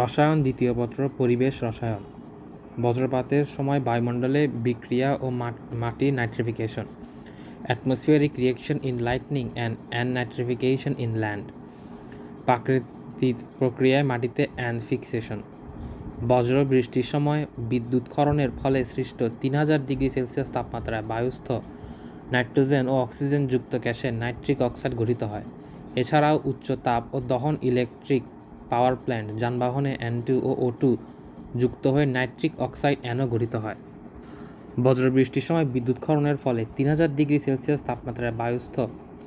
রসায়ন দ্বিতীয় পত্র, পরিবেশ রসায়ন। বজ্রপাতের সময় বায়ুমণ্ডলে বিক্রিয়া ও মাটি nitrification atmospheric reaction in lightning and an nitrification in land প্রাকৃতিক প্রক্রিয়ায় মাটিতে অ্যান ফিক্সেশন বজ্র বৃষ্টির সময় বিদ্যুৎ ক্ষরণের ফলে সৃষ্ট তিন হাজার ডিগ্রি সেলসিয়াস তাপমাত্রায় বায়ুস্থ নাইট্রোজেন ও অক্সিজেনযুক্ত গ্যাসে নাইট্রিক অক্সাইড গঠিত হয়। এছাড়াও উচ্চ তাপ ও দহন ইলেকট্রিক পাওয়ার প্ল্যান্ট যানবাহনে N two O O two যুক্ত হয়ে নাইট্রিক অক্সাইড অ্যানো গঠিত হয়। বজ্রবৃষ্টির সময় বিদ্যুৎ ক্ষরণের ফলে তিন হাজার ডিগ্রি সেলসিয়াস তাপমাত্রায় বায়ুস্থ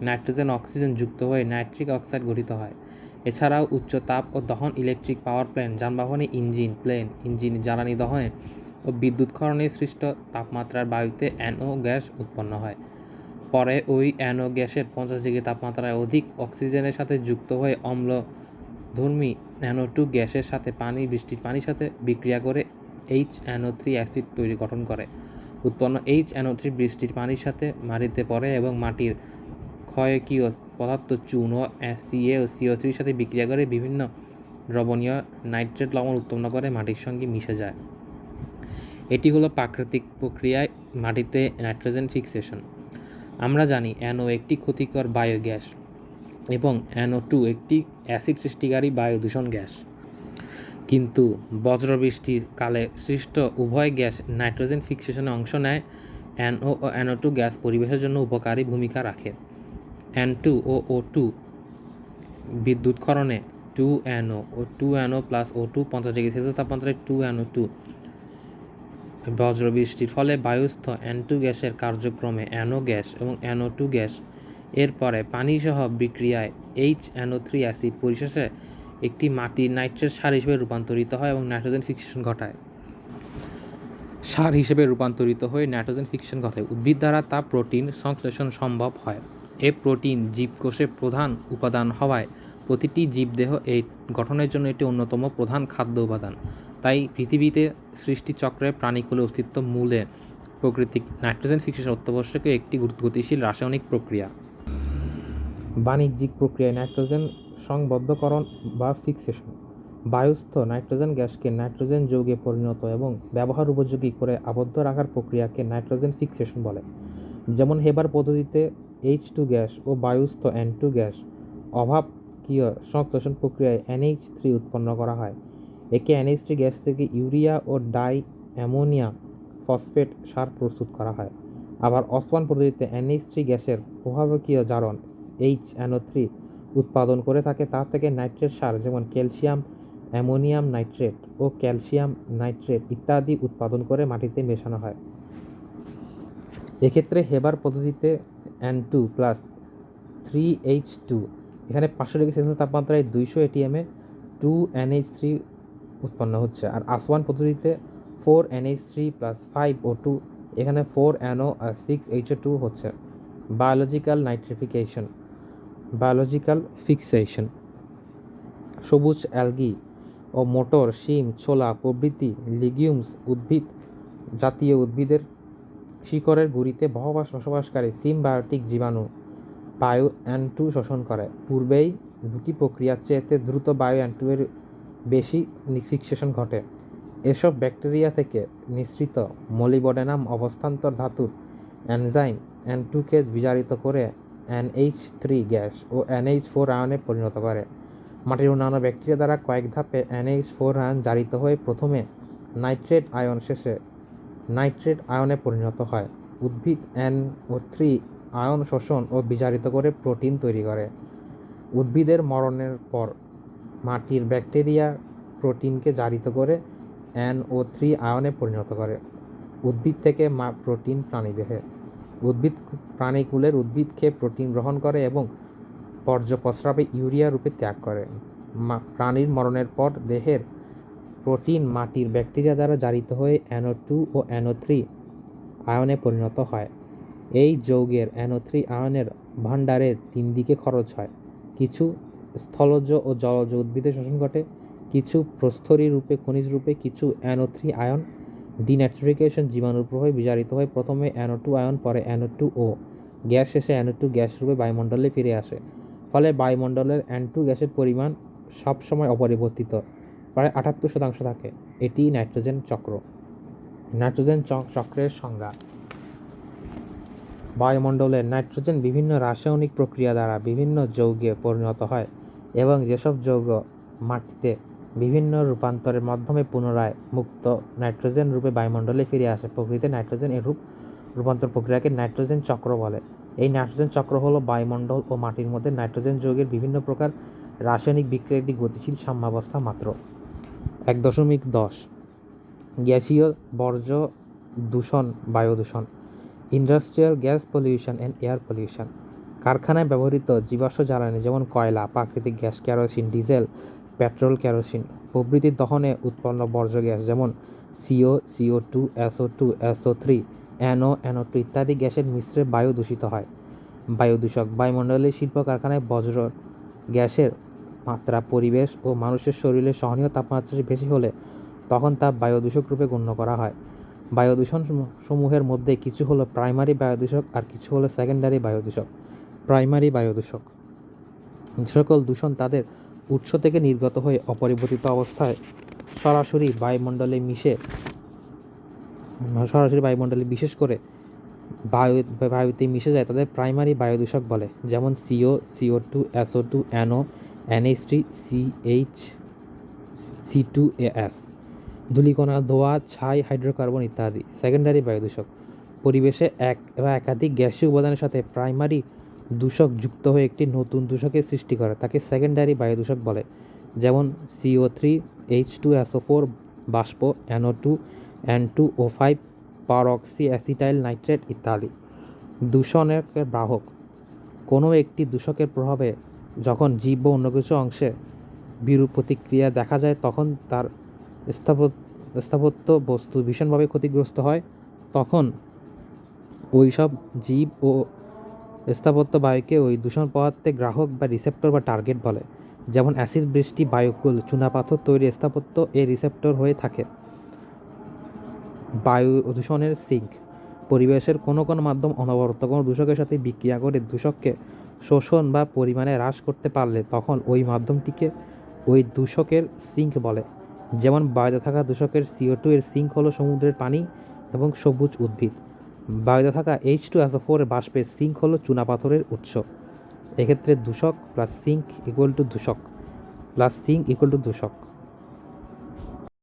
নাইট্রোজেন অক্সিজেন যুক্ত হয়ে নাইট্রিক অক্সাইড গঠিত হয়। এছাড়াও উচ্চ তাপ ও দহন ইলেকট্রিক পাওয়ার প্ল্যান্ট যানবাহনে ইঞ্জিন, প্লেন, ইঞ্জিন, জ্বালানি দহনে ও বিদ্যুৎ ক্ষরণে সৃষ্ট তাপমাত্রার বায়ুতে অ্যানো গ্যাস উৎপন্ন হয়। পরে ওই অ্যানো গ্যাসের পঞ্চাশ ডিগ্রি তাপমাত্রায় অধিক অক্সিজেনের সাথে যুক্ত হয়ে অম্লধর্মী অ্যানো টু গ্যাসের সাথে পানি, বৃষ্টির পানির সাথে বিক্রিয়া করে এইচ অ্যানো থ্রি অ্যাসিড তৈরি গঠন করে। উৎপন্ন এইচ অ্যানো থ্রি বৃষ্টির পানির সাথে মাটিতে পড়ে এবং মাটির ক্ষয়কীয় পদার্থ ও সিএ ও সিও থ্রির সাথে বিক্রিয়া করে বিভিন্ন দ্রবণীয় নাইট্রেট লবণ উৎপন্ন করে মাটির সঙ্গে মিশে যায়। এটি হলো প্রাকৃতিক প্রক্রিয়ায় মাটিতে নাইট্রোজেন ফিক্সেশন। আমরা জানি অ্যানো একটি ক্ষতিকর বায়ু গ্যাস। এবং অ্যানো টু একটি অ্যাসিড সৃষ্টিকারী বায়ু দূষণ গ্যাস। কিন্তু বজ্রবৃষ্টির কালে সৃষ্ট উভয় গ্যাস নাইট্রোজেন ফিক্সেশনে অংশ নেয় অ্যানও ও অ্যানো টু গ্যাস পরিবেশের জন্য উপকারী ভূমিকা রাখে। অ্যান টু ও ও টু বিদ্যুৎ ক্ষরণে টু অ্যানো ও two N O plus O two পঞ্চাশ ডিগ্রি সেলসিয়াস তাপমাত্রায় টু অ্যানো টু। বজ্রবৃষ্টির ফলে বায়ুস্থ অ্যান টু গ্যাসের কার্যক্রমে অ্যানো গ্যাস এবং অ্যানো টু গ্যাস এরপরে পানিসহ বিক্রিয়ায় এইচ অ্যানো থ্রি অ্যাসিড পরিশেষে একটি মাটির নাইট্রেট সার হিসেবে রূপান্তরিত হয় এবং নাইট্রোজেন ফিক্সেশন ঘটায়। সার হিসেবে রূপান্তরিত হয়ে নাইট্রোজেন ফিক্সেশন ঘটায়। উদ্ভিদ দ্বারা তা প্রোটিন সংশ্লেষণ সম্ভব হয়। এ প্রোটিন জীবকোষে প্রধান উপাদান হওয়ায় প্রতিটি জীবদেহ এই গঠনের জন্য এটি অন্যতম প্রধান খাদ্য উপাদান। তাই পৃথিবীতে সৃষ্টিচক্রে প্রাণীকুলের অস্তিত্ব মূলে প্রকৃতিক নাইট্রোজেন ফিক্সেশন অত্যাবশ্যক একটি গতিশীল রাসায়নিক প্রক্রিয়া। বাণিজ্যিক প্রক্রিয়ায় নাইট্রোজেন সংবদ্ধকরণ বা ফিক্সেশন। বায়ুস্থ নাইট্রোজেন গ্যাসকে নাইট্রোজেন যৌগে পরিণত এবং ব্যবহার উপযোগী করে আবদ্ধ রাখার প্রক্রিয়াকে নাইট্রোজেন ফিক্সেশন বলে। যেমন হেবার পদ্ধতিতে এইচ টু গ্যাস ও বায়ুস্থ এন টু গ্যাস অভাবকীয় সংশ্লেষণ প্রক্রিয়ায় এনএইচ থ্রি উৎপন্ন করা হয়। একে এনএইচ থ্রি গ্যাস থেকে ইউরিয়া ও ডাই অ্যামোনিয়া ফসফেট সার প্রস্তুত করা হয়। আবার অসমান পদ্ধতিতে এনএইচ থ্রি গ্যাসের প্রভাবকীয় জারণ এইচ এনও থ্রি উৎপাদন করে থাকে, তা থেকে নাইট্রেট সার যেমন ক্যালসিয়াম, অ্যামোনিয়াম নাইট্রেট ও ক্যালসিয়াম নাইট্রেট ইত্যাদি উৎপাদন করে মাটিতে মেশানো হয়। এক্ষেত্রে হেবার পদ্ধতিতে N two plus three H two এখানে পাঁচশো ডিগ্রি সেলসিয়াস তাপমাত্রায় দুইশো এটিএমে টু এনএইচ থ্রি উৎপন্ন হচ্ছে। আর আসওয়ান পদ্ধতিতে four N H three plus five O two এখানে ফোর অ্যানো আর সিক্স এইচ টু হচ্ছে। বায়োলজিক্যাল নাইট্রিফিকেশন বায়োলজিক্যাল ফিক্সেশন সবুজ অ্যালগি ও মোটর, শিম, ছোলা, প্রভৃতি লিগিউমস উদ্ভিদ, জাতীয় উদ্ভিদের শিকড়ের গুড়িতে বহবাস বসবাসকারী সিমবায়োটিক জীবাণু বায়ু অ্যান্টু শোষণ করে। পূর্বেই দুটি প্রক্রিয়ার চেয়েতে দ্রুত বায়ু অ্যান্টুয়ের বেশি ফিক্সেশন ঘটে। এসব ব্যাকটেরিয়া থেকে নিঃসৃত মলিবডেনাম অবস্থান্তর ধাতুর এনজাইম অ্যান্টুকে বিজারিত করে এনএইচ থ্রি গ্যাস ও এনএইচ ফোর আয়নে পরিণত করে। মাটির অন্যান্য ব্যাকটেরিয়া দ্বারা কয়েক ধাপে এনএইচ ফোর আয়ন জারিত হয়ে প্রথমে নাইট্রেট আয়ন শেষে নাইট্রেট আয়নে পরিণত হয়। উদ্ভিদ এন ও থ্রি আয়ন শোষণ ও বিজারিত করে প্রোটিন তৈরি করে। উদ্ভিদের মরণের পর মাটির ব্যাকটেরিয়া প্রোটিনকে জারিত করে এন ও থ্রি আয়নে পরিণত করে। উদ্ভিদ থেকে মা, প্রোটিন প্রাণীদেহে। উদ্ভিদ প্রাণীকুলের উদ্ভিদ খেয়ে প্রোটিন গ্রহণ করে এবং বর্জ্য প্রস্রাবে ইউরিয়া রূপে ত্যাগ করে। প্রাণীর মরণের পর দেহের প্রোটিন মাটির ব্যাকটেরিয়া দ্বারা জারিত হয়ে অ্যানো টু ও অ্যানো থ্রি আয়নে পরিণত হয়। এই যৌগের অ্যানো থ্রি আয়নের ভাণ্ডারে তিন দিকে খরচ হয়। কিছু স্থলজ ও জলজ উদ্ভিদে শোষণ ঘটে, কিছু প্রস্তরী রূপে, খনিজ রূপে, কিছু অ্যানো থ্রি আয়ন ডিনাইট্রিফিকেশন জীবাণুর প্রভাবে বিজারিত হয়। প্রথমে অ্যানো টু আয়ন, পরে অ্যানো টু ও। গ্যাস শেষে অ্যানো টু গ্যাস রূপে বায়ুমণ্ডলে ফিরে আসে। ফলে বায়ুমণ্ডলের অ্যান টু গ্যাসের পরিমাণ সবসময় অপরিবর্তিত, প্রায় আটাত্তর শতাংশ থাকে। এটি নাইট্রোজেন চক্র। নাইট্রোজেন চক- চক্রের সংজ্ঞা। বায়ুমণ্ডলের নাইট্রোজেন বিভিন্ন রাসায়নিক প্রক্রিয়া দ্বারা বিভিন্ন যৌগে পরিণত হয় এবং যেসব যৌগ মাটিতে বিভিন্ন রূপান্তরের মাধ্যমে পুনরায় মুক্ত নাইট্রোজেন রূপে বায়ুমণ্ডলে ফিরে আসে। প্রকৃতিতে নাইট্রোজেন এরূপ রূপান্তর প্রক্রিয়াকে নাইট্রোজেন চক্র বলে। এই নাইট্রোজেন চক্র হলো বায়ুমণ্ডল ও মাটির মধ্যে নাইট্রোজেন যৌগের বিভিন্ন প্রকার রাসায়নিক বিক্রিয়ার একটি গতিশীল সাম্যাবস্থা মাত্র। এক দশমিক দশ গ্যাসীয় বর্জ্য দূষণ, বায়ু দূষণ, industrial gas pollution and air pollution. কারখানায় ব্যবহৃত জীবাশ্ম জ্বালানি যেমন কয়লা, প্রাকৃতিক gas kerosene diesel petrol, kerosene প্রভৃতির দহনে উৎপন্ন বর্জ্য গ্যাস যেমন C O C O two, S O two, S O three, N O N O two ইত্যাদি গ্যাসের মিশ্রে বায়ু দূষিত হয়। বায়ু দূষক বায়ুমণ্ডলের শিল্প কারখানায় বজ্র গ্যাসের মাত্রা, পরিবেশ ও মানুষের শরীরে সহনীয় তাপমাত্রা বেশি হলে তখন তা বায়ু দূষক রূপে গণ্য করা হয়। বায়ু দূষণ সমূহের মধ্যে কিছু হলো প্রাইমারি বায়ু দূষক আর কিছু হলো সেকেন্ডারি বায়ু দূষক। প্রাইমারি বায়ু দূষক। যে সকল দূষণ তাদের উৎস থেকে নির্গত হয়ে অপরিবর্তিত অবস্থায় সরাসরি বায়ুমণ্ডলে মিশে, সরাসরি বায়ুমণ্ডলে বিশেষ করে বায়ু, বায়ুতে মিশে যায় তাদের প্রাইমারি বায়ু দূষক বলে, যেমন C O C O two, S O two, N O, N H three C H C two S, ধূলিকণা, ধোয়া, ছাই, হাইড্রোকার্বন ইত্যাদি। সেকেন্ডারি বায়ু দূষক পরিবেশে এক বা একাধিক গ্যাসীয় উপাদানের সাথে প্রাইমারি দূষক যুক্ত হয়ে একটি নতুন দূষকের সৃষ্টি করে, তাকে সেকেন্ডারি বায়ু দূষক বলে। যেমন C O three H two S O four বাষ্প N O two N two O five peroxy acetyl nitrate ইত্যাদি। দূষণের বাহক। কোনো একটি দূষকের প্রভাবে যখন জীব বা অন্য কিছু অংশে বিরূপ প্রতিক্রিয়া দেখা যায়, তখন তার স্থাপত্য স্থাপত্য বস্তু ভীষণভাবে ক্ষতিগ্রস্ত হয়। তখন ওই সব জীব ও স্থাপত্য বায়ুকে ওই দূষণ পদার্থে গ্রাহক বা রিসেপ্টর বা টার্গেট বলে। যেমন অ্যাসিড বৃষ্টি, বায়ুকুল, চুনাপাথর তৈরি স্থাপত্য এর রিসেপ্টর হয়ে থাকে। বায়ু দূষণের সিঙ্ক পরিবেশের কোনো কোনো মাধ্যম অনবরত কোনো দূষকের সাথে বিক্রিয়া করে দূষককে শোষণ বা পরিমাণে হ্রাস করতে পারলে তখন ওই মাধ্যমটিকে ওই দূষকের সিঙ্ক বলে। যেমন বায়ুতে থাকা দূষকের সিও টু এর সিঙ্ক হলো সমুদ্রের পানি এবং সবুজ উদ্ভিদ। বায়ুতে থাকা এইচ টু এস ফোর বাষ্পের সিঙ্ক হলো চুনাপাথরের উৎস। এক্ষেত্রে দূষক প্লাস সিঙ্ক ইকুয়াল টু দূষক প্লাস সিঙ্ক ইকুয়াল টু দূষক।